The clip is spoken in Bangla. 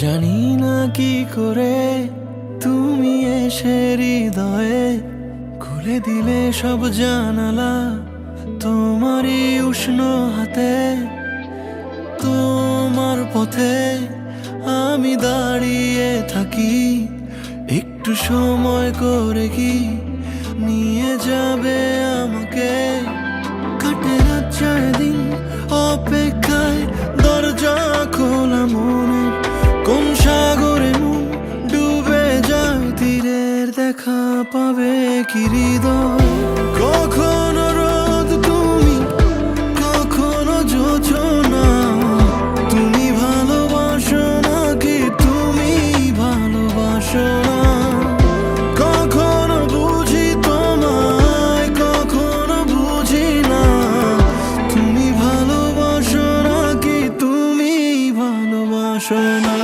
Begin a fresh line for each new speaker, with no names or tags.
জানি না কি করে তুমি এসে হৃদয়ে খুলে দিলে সব জানালা তোমারই উষ্ণ হাতে। তোমার পথে আমি দাঁড়িয়ে থাকি। একটু সময় করে কি নিয়ে যাবে আমাকে? কাটে যাচ্ছে দিন অপেক্ষায়, দরজা খোলা মনে, কোন সাগরে মন ডুবে যায়, তীরের দেখা পাবে কি হৃদয়? ভালোবাসো না